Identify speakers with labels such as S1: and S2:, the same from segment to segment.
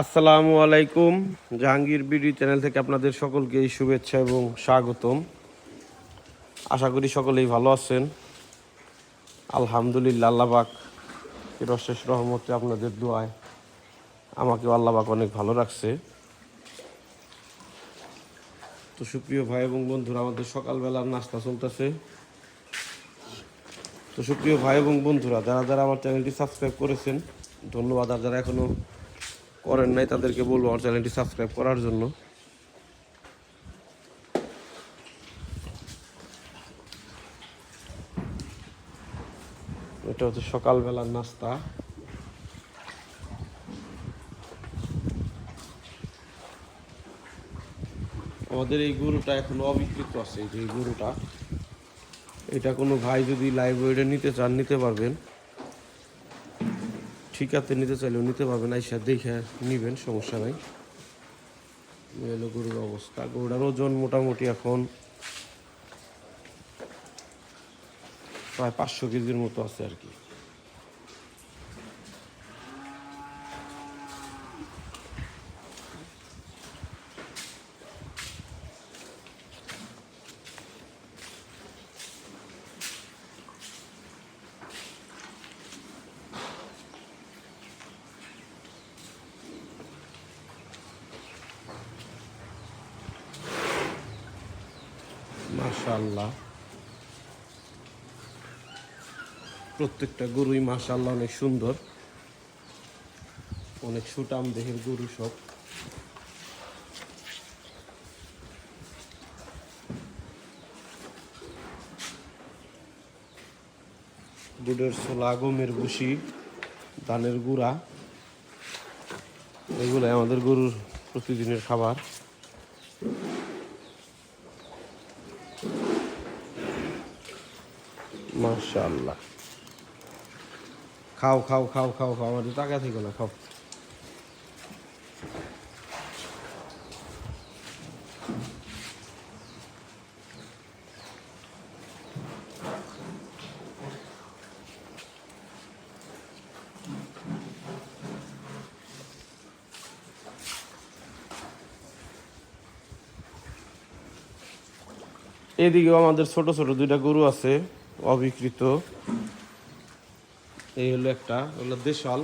S1: আসসালামু আলাইকুম, Jahangir BD channel থেকে আপনাদের সকলকে শুভেচ্ছা এবং স্বাগতম। আশা করি সকলেই ভালো আছেন। আলহামদুলিল্লাহ আল্লাহবাক রশেষ রহমতে আপনাদের দোয়ায় আমাকে আল্লাহবাক অনেক ভালো রাখছে। তো সুপ্রিয় ভাই এবং বন্ধুরা, আমাদের সকালবেলার নাস্তা চলতেছে। তো সুপ্রিয় ভাই এবং বন্ধুরা, যারা যারা আমার চ্যানেলটি সাবস্ক্রাইব করেছেন, ধন্যবাদ। আর যারা এখনও করেন নাই, তাদেরকে বলব আমার চ্যানেলটি সাবস্ক্রাইব করার জন্য। এটা হচ্ছে সকালবেলার নাস্তা। আমাদের এই গরুটা এখনও অবিকৃত আছে, এই যে গরুটা। এটা কোনো ভাই যদি লাইব্রেরিতে নিতে চান, নিতে পারবেন। ঠিকাতে নিতে চাইলেও নিতে পারবেন, আইসা দেখে নিবেন, সমস্যা নাই। এলো গরুর অবস্থা গরুটার ওজন মোটামুটি এখন প্রায় পাঁচশো কেজির মতো আছে আর কি। মাশাল্লাহ প্রত্যেকটা গরুই মাশাল্লাহ অনেক সুন্দর। অনেক সুটাম দেহের গরু সব। দুধের ছোলা, গমের ভুসি, ধানের গুঁড়া এগুলো আমাদের গরুর প্রতিদিনের খাবার। মাশাআল্লাহ। খাও খাও খাও খাও খাও আমাদের টাকা থেকে না খাও। এদিকেও আমাদের ছোট ছোট দুইটা গরু আছে। অবিকৃত। এই হলো একটা হলো দেশাল।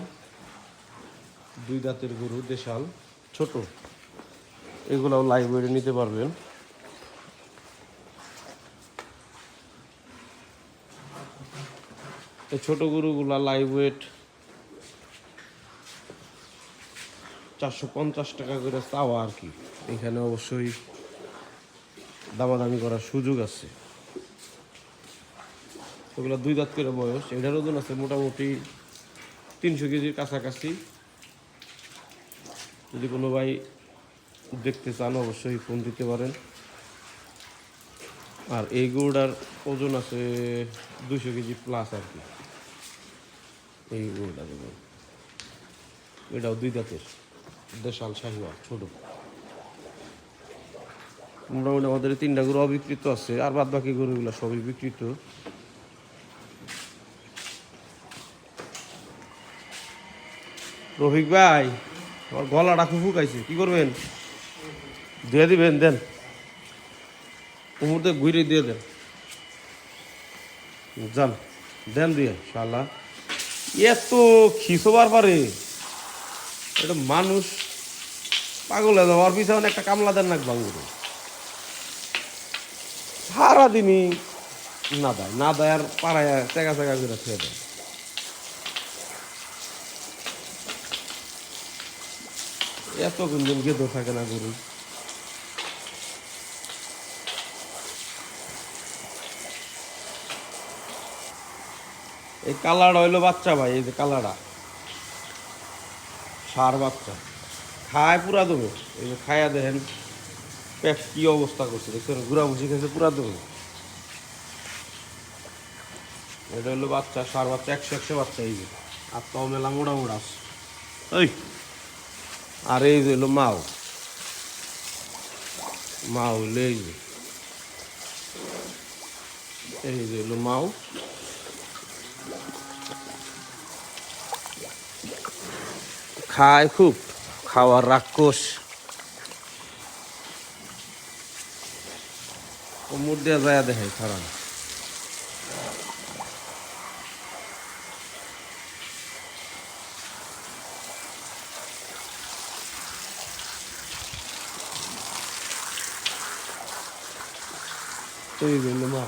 S1: দুই দাঁতের গরু, দেশাল। ছোট। এগুলাও লাইব্রেরি নিতে পারবেন। এই ছোট গরুগুলা লাইভ ওয়েট চারশো পঞ্চাশ টাকা করে চাওয়া আর কি। এখানে অবশ্যই দামাদামি করার সুযোগ আছে। ওগুলো দুই দাঁত করে বয়স। এটার ওজন আছে মোটামুটি তিনশো কেজির কাছাকাছি। যদি কোনো ভাই দেখতে চান, অবশ্যই ফোন দিতে পারেন। আর এই গরুটার ওজন আছে দুশো কেজি প্লাস আর কি। এই গরুটা দেখুন এটাও দুই দাঁতের। দেশাল শাহিওয়াল, ছোট। মোটামুটি আমাদের তিনটা গরু অবিকৃত আছে, আর বাদ বাকি গরুগুলো সবই বিকৃত। রফিক ভাই আমার গলাটা খুব ফুকাইছে কি করবেন? দিয়ে দিবেন, দেন। মুহূর্তে ঘুরে দিয়ে দেন। যান, দেন দিয়ে শালা এত খিসোবার পারে এটা মানুষ পাগল হয়ে যাওয়ার পিছনে একটা কামলা দেন নাক বাঙ্গুরে। সারাদিনই না দেয় না দেয় আর পাড়ায় চেকা চেকা করে খেয়ে দেয়। এত গুঞ্জন গেঁদো থাকে না গরু। এই কালারটা হইল বাচ্চা ভাই, এই যে কালারটা সার বাচ্চা। খায় পুরা দেবে এই যে খায়া দেখেন, পেট কি অবস্থা করছে, দেখছেন? ঘুরা বুঝি খেয়েছে পুরা দেবে এটা হলো বাচ্চা, সার বাচ্চা, একশো একশো বাচ্চা এই যে। আর তো মেলা মোড়া মোড়া ওই আর এই হলো মাও। মাও হইল এই যে। এই হলো মাও। খায় খুব, খাওয়ার রাক্ষস। মুখ দিয়ে যায় দেখাই খারাপ এই মা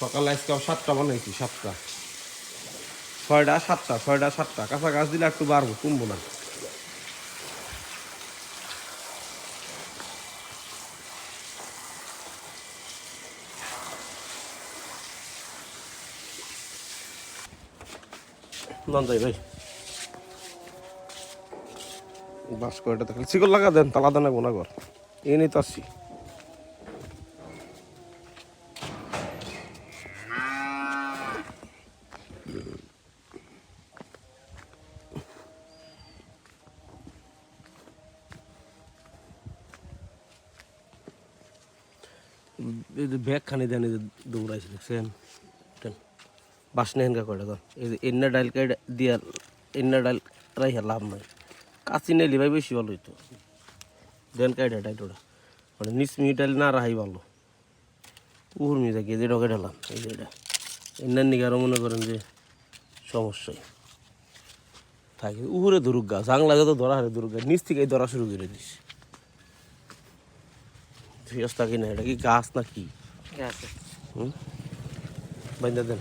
S1: সকালে আজকে সাতটা বানাইছি, সাতটা। ছয়টা সাতটা ছয়টা সাতটা। কাঁচা গাছ দিলে একটু বাড়বো, কমবো না। নন যাই ভাই। বাস এটা দেখলে শিকল লাগা দেন তালা দানা গোনা কর এই নিয়ে তো আসছি। ব্যাগ খানি দেন দৌড়াইছে দেখছেন? দেন। বাস নেন কা কয়টা কর যে এন্না ডাইল কাই দিয়া এন্না ডাইল রাইহা লাভ নাই কাচি নেলি ভাই বেশি ভালো হইতো দেন কাইটা ডাইটোটা মানে নিচ মি ডাইল না রাহাই ভালো উহুর মি থাকি যে ডকে ঢালাম এই যে এটা এন্নার নিকে আরও মনে করেন যে সমস্যাই থাকে উহুরে ধরুক গা জাং লাগে তো ধরা হারে ধরুক গা নিচ থেকে ধরা শুরু করে দিস ফিরস্তা কিনা এটা কি গাছ না কি
S2: আছে
S1: হুম বাইন্দা দেন